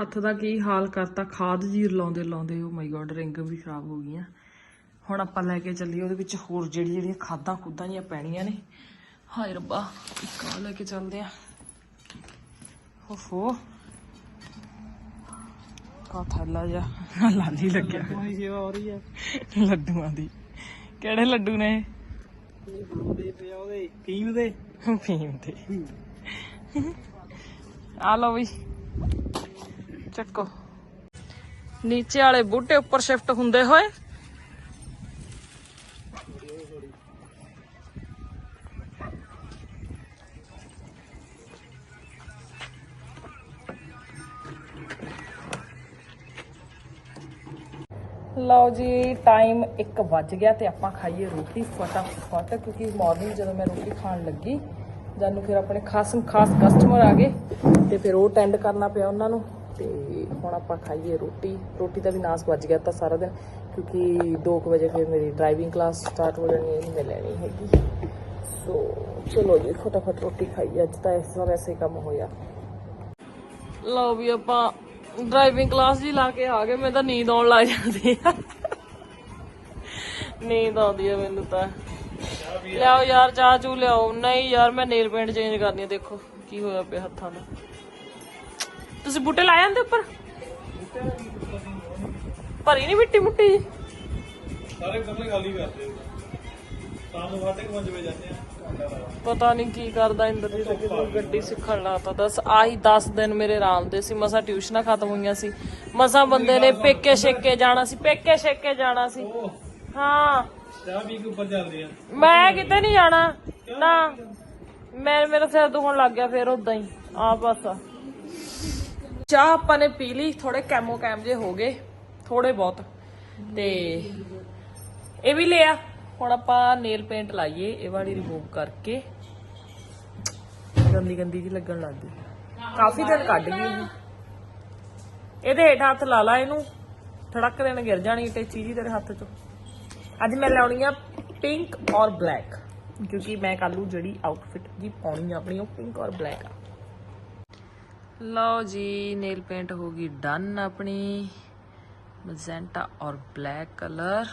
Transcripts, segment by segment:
ਹੱਥ ਦਾ ਕੀ ਹਾਲ ਕਰਤਾ ਖਾਦ ਜੀ ਲਾਉਂਦੇ ਲਾਉਂਦੇ ਓ ਮਾਈ ਗॉड ਰਿੰਗ ਵੀ ਖਰਾਬ ਹੋ ਗਈਆਂ। ਹੁਣ ਆਪਾਂ ਲੈ ਕੇ ਚੱਲੀਏ ਉਹਦੇ ਵਿੱਚ ਹੋਰ ਜਿਹੜੀ ਜਿਹੜੀਆਂ ਖਾਦਾਂ ਖੁੱਦਾਂ ਜੀਆਂ ਪੈਣੀਆਂ ਨੇ। ਹਾਏ ਰੱਬਾ ਇੱਕ ਆਹ ਲੈ ਕੇ ਚੱਲਦੇ ਆ। ਓਹੋ। ਕਾ ਥੱਲਾ ਜਾ ਲਾਲੀ ਲੱਗਿਆ। ਕੋਈ ਸੇਵਾ ਹੋ ਰਹੀ ਹੈ ਲੱਡੂਆਂ ਦੀ। ਕਿਹੜੇ ਲੱਡੂ ਨੇ? ਇਹ ਬਲੂਦੇ ਤੇ ਆ ਉਹਦੇ ਫੀਮ ਦੇ। ਫੀਮ ਤੇ ਆ ਲਓ ਵੀ। ਚੱਕੋ ਨੀਚੇ ਵਾਲੇ ਬੂਟੇ ਉੱਪਰ ਸ਼ਿਫਟ ਹੁੰਦੇ ਹੋਏ ਲਓ ਜੀ ਟਾਈਮ 1 ਵੱਜ ਗਿਆ ਤੇ ਆਪਾਂ ਖਾਈਏ ਰੋਟੀ ਫਟਾਫਟ ਕਿਉਂਕਿ ਮਾਰਨਿੰਗ ਜਦੋਂ ਮੈਂ ਰੋਟੀ ਖਾਣ ਲੱਗੀ ਜਾਨੂੰ ਫਿਰ ਆਪਣੇ ਖਾਸ ਖਾਸ ਕਸਟਮਰ ਆ ਗਏ ਤੇ ਫਿਰ ਉਹ ਅਟੈਂਡ ਕਰਨਾ ਪਿਆ ਉਹਨਾਂ ਨੂੰ ਤੇ ਹੁਣ ਆਪਾਂ ਖਾਈਏ ਰੋਟੀ। ਰੋਟੀ ਦਾ ਵੀ ਨਾਸ ਵੱਜ ਗਿਆ ਤਾਂ ਸਾਰਾ ਦਿਨ, ਕਿਉਂਕਿ 2 ਵਜੇ ਫਿਰ ਮੇਰੀ ਡਰਾਈਵਿੰਗ ਕਲਾਸ ਸਟਾਰਟ ਹੋ ਜਾਣੀ ਹੈ ਨਹੀਂ ਮੈਂ ਹੈਗੀ। ਸੋ ਚਲੋ ਜੀ, ਫਟਾਫਟ ਰੋਟੀ ਖਾਈਏ। ਅੱਜ ਤਾਂ ਇਸ ਵਾਰ ਐਸੇ ਕੰਮ ਹੋਇਆ। ਲਓ ਵੀ ਆਪਾਂ ਡਰਾਈਵਿੰਗ ਕਲਾਸ ਜੀ ਲਾ ਕੇ ਆ ਗਏ ਮੈਂ ਤਾਂ ਨੀਂਦ ਆਉਣ ਲੱਗ ਜਾਂਦੀ ਆ। ਨੀਂਦ ਆਉਂਦੀ ਆ ਮੈਨੂੰ ਤਾਂ। ਲਿਆਓ ਯਾਰ, ਚਾਹ ਚੂ ਲਿਆਓ। ਨਹੀਂ ਯਾਰ, ਮੈਂ ਨੇਲ ਪੇਂਟ ਚੇਂਜ ਕਰਨੀ ਦੇਖੋ ਕੀ ਹੋਇਆ ਪਿਆ ਹੱਥਾਂ ਨੂੰ ਤੁਸੀਂ ਬੂਟੇ ਲਾਏ ਆਂਦੇ ਉੱਪਰ? ਭਰੀ ਨਹੀਂ ਮਿੱਟੀ ਮੁੱਟੀ? ਜੀ ਸਾਰੇ ਕਮਰੇ ਖਾਲੀ ਕਰਦੇ ਸ਼ਾਮ ਨੂੰ 5:30 ਵਜੇ ਜਾਂਦੇ ਆ। ਪਤਾ ਨਹੀਂ ਕੀ ਕਰਦਾ ਇੰਦਰਜੀਤ ਕਿਤੇ ਗੱਡੀ ਸਿੱਖਣ ਲਾਤਾ ਦੱਸ ਆਹੀ 10 ਦਿਨ ਮੇਰੇ ਆਰਾਮ ਦੇ ਸੀ। ਮਸਾ ਟਿਊਸ਼ਨਾਂ ਖਤਮ ਹੋਈਆਂ ਸੀ। ਮਸਾ ਬੰਦੇ ਨੇ ਪੇਕੇ ਛੇਕੇ ਜਾਣਾ ਸੀ। ਪੇਕੇ ਛੇਕੇ ਜਾਣਾ ਸੀ। ਹਾਂ। ਚਾਹ ਪੀ ਕੇ ਉੱਪਰ ਚੱਲਦੇ ਆ। ਮੈਂ ਕਿਤੇ ਨਹੀਂ ਜਾਣਾ। ਨਾ। ਮੈਂ ਮੇਰਾ ਸਿਰ ਦੁਖਣ ਲੱਗ ਗਿਆ ਫਿਰ ਉਦਾਂ ਹੀ। ਆ ਬਸ ਚਾਹ ਆਪਾਂ ਨੇ ਪੀ ਲਈ ਥੋੜੇ ਕੈਮੋ ਕੈਮ ਜੇ ਹੋ ਗਏ ਥੋੜੇ ਬਹੁਤ। ਤੇ ਇਹ ਵੀ ਲਿਆ। ਹੁਣ ਆਪਾਂ ਨੇਲ ਪੇਂਟ ਲਾਈਏ, ਇਹ ਵਾਲੀ ਰਿਮੂਵ ਕਰਕੇ। ਗੰਦੀ ਗੰਦੀ ਜੀ ਲੱਗਣ ਲੱਗ ਗਈ। ਕਾਫੀ ਦਿਨ ਕੱਢ ਗਈ ਇਹ ਇਹਦੇ ਹੇਠ ਹੱਥ ਲਾ ਲਾ ਇਹਨੂੰ। ਥੜਕ ਦੇਣ ਗਿਰ ਜਾਣੀ ਤੇ ਚੀਜ਼ ਤੇਰੇ ਹੱਥ ਚੋਂ। ਅੱਜ ਮੈਂ ਲਾਉਣੀ ਆ ਪਿੰਕ ਔਰ ਬਲੈਕ ਕਿਉਂਕਿ ਮੈਂ ਕੱਲੂ ਜਿਹੜੀ ਆਊਟਫਿਟ ਜੀ ਪਾਉਣੀ ਆ ਆਪਣੀ, ਉਹ ਪਿੰਕ ਔਰ ਬਲੈਕ ਆ। ਲਓ ਜੀ ਨੇਲ ਪੇਂਟ ਹੋ ਗਈ ਡਨ ਆਪਣੀ। ਮਜ਼ੈਂਟਾ ਔਰ ਬਲੈਕ ਕਲਰ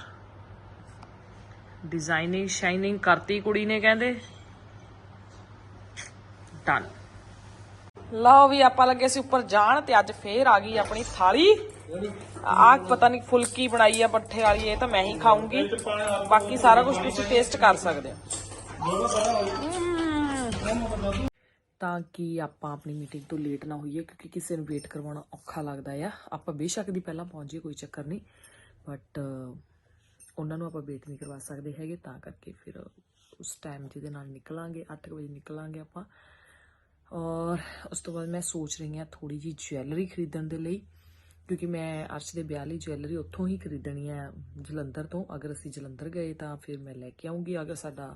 ਡਿਜ਼ਾਈਨਿੰਗ ਸ਼ਾਈਨਿੰਗ ਕਰਤੀ ਕੁੜੀ ਨੇ ਕਹਿੰਦੇ। ਡਨ ਲਓ ਵੀ ਆਪਾਂ ਲੱਗੇ ਸੀ ਉੱਪਰ ਜਾਣ ਤੇ ਅੱਜ ਫੇਰ ਆ ਗਈ ਆਪਣੀ ਥਾਲੀ। ਆਹ ਪਤਾ ਨਹੀਂ ਫੁਲਕੀ ਬਣਾਈ ਆ ਪੱਠੇ ਵਾਲੀ, ਇਹ ਤਾਂ ਮੈਂ ਹੀ ਖਾਊਂਗੀ। ਬਾਕੀ ਸਾਰਾ ਕੁਝ ਤੁਸੀਂ ਟੇਸਟ ਕਰ ਸਕਦੇ ਹੋ। ਤਾਂ ਕਿ ਆਪਾਂ ਆਪਣੀ ਮੀਟਿੰਗ ਤੋਂ ਲੇਟ ਨਾ ਹੋਈਏ, ਕਿਉਂਕਿ ਕਿਸੇ ਨੂੰ ਵੇਟ ਕਰਵਾਉਣਾ ਔਖਾ ਲੱਗਦਾ ਆ। ਆਪਾਂ ਬੇਸ਼ੱਕ ਦੀ ਪਹਿਲਾਂ ਪਹੁੰਚ ਪਹੁੰਚੀਏ ਕੋਈ ਚੱਕਰ ਨਹੀਂ। ਬਟ ਉਹਨਾਂ ਨੂੰ ਆਪਾਂ ਵੇਟ ਨਹੀਂ ਕਰਵਾ ਸਕਦੇ ਹੈਗੇ, ਤਾਂ ਕਰਕੇ ਫਿਰ ਉਸ ਟਾਈਮ ਜਿਹਦੇ ਨਾਲ ਨਿਕਲਾਂਗੇ 8 ਵਜੇ ਨਿਕਲਾਂਗੇ ਆਪਾਂ। ਔਰ ਉਸ ਤੋਂ ਬਾਅਦ ਮੈਂ ਸੋਚ ਰਹੀ ਹਾਂ ਥੋੜੀ ਜੀ ਜੁਐਲਰੀ ਖਰੀਦਣ ਦੇ ਲਈ, ਕਿਉਂਕਿ ਮੈਂ ਅਰਸ਼ ਦੇ ਵਿਆਹ ਲਈ ਜੁਐਲਰੀ ਉੱਥੋਂ ਹੀ ਖਰੀਦਣੀ ਹੈ ਜਲੰਧਰ ਤੋਂ। ਅਗਰ ਅਸੀਂ ਜਲੰਧਰ ਗਏ ਤਾਂ ਫਿਰ ਮੈਂ ਲੈ ਕੇ ਆਉਂਗੀ ਅਗਰ ਸਾਡਾ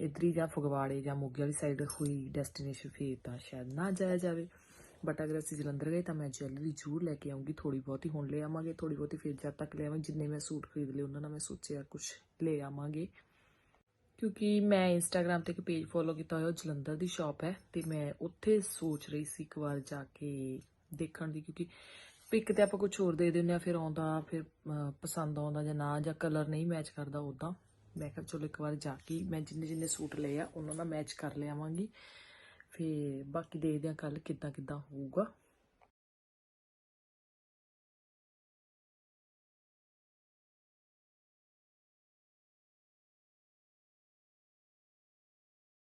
ਇਧਰੀ ਜਾਂ ਫਗਵਾੜੇ ਜਾਂ ਮੋਗੇ ਵਾਲੀ ਸਾਈਡ ਹੋਈ ਡੈਸਟੀਨੇਸ਼ਨ ਫਿਰ ਤਾਂ ਸ਼ਾਇਦ ਨਾ ਜਾਇਆ ਜਾਵੇ। ਬਟ ਅਗਰ ਅਸੀਂ ਜਲੰਧਰ ਗਏ ਤਾਂ ਮੈਂ ਜੁਐਲਰੀ ਜ਼ਰੂਰ ਲੈ ਕੇ ਆਉਂਗੀ ਥੋੜੀ ਬਹੁਤੀ ਹੁਣ ਲੈ ਆਵਾਂਗੇ ਥੋੜੀ ਬਹੁਤੀ ਫਿਰ ਜਦ ਤੱਕ ਲੈ ਆਵਾਂਗੇ। ਜਿੰਨੇ ਮੈਂ ਸੂਟ ਖਰੀਦ ਲਏ, ਉਹਨਾਂ ਨਾਲ ਮੈਂ ਸੋਚਿਆ ਕੁਝ ਲੈ ਆਵਾਂਗੇ। ਕਿਉਂਕਿ ਮੈਂ ਇੰਸਟਾਗ੍ਰam ਤੇ ਇੱਕ ਪੇਜ ਫੋਲੋ ਕੀਤਾ ਹੋਇਆ ਜਲੰਧਰ ਦੀ ਸ਼ਾਪ ਹੈ ਤੇ ਮੈਂ ਉੱਥੇ ਸੋਚ ਰਹੀ ਸੀ ਇੱਕ ਵਾਰ ਜਾ ਕੇ ਦੇਖਣ ਦੀ। ਕਿਉਂਕਿ ਪਿਕ ਤੇ ਆਪਾਂ ਕੁਝ ਹੋਰ ਦੇ ਦਿੰਦੇ ਆ ਫਿਰ ਆਉਂਦਾ, ਫਿਰ ਪਸੰਦ ਆਉਂਦਾ ਜਾਂ ਨਾ ਜਾਂ ਕਲਰ ਨਹੀਂ ਮੈਚ ਕਰਦਾ ਉਦਾਂ ਮੈਂ ਕਿਹਾ ਚਲੋ ਇੱਕ ਵਾਰ ਜਾ ਕੇ ਮੈਂ ਜਿੰਨੇ ਜਿੰਨੇ ਸੂਟ ਲਏ ਆ, ਉਹਨਾਂ ਦਾ ਮੈਚ ਕਰ ਲਿਆਵਾਂਗੀ। ਫਿਰ ਬਾਕੀ ਦੇਖਦੇ ਆ ਕੱਲ ਕਿੱਦਾਂ ਕਿੱਦਾਂ ਹੋਊਗਾ।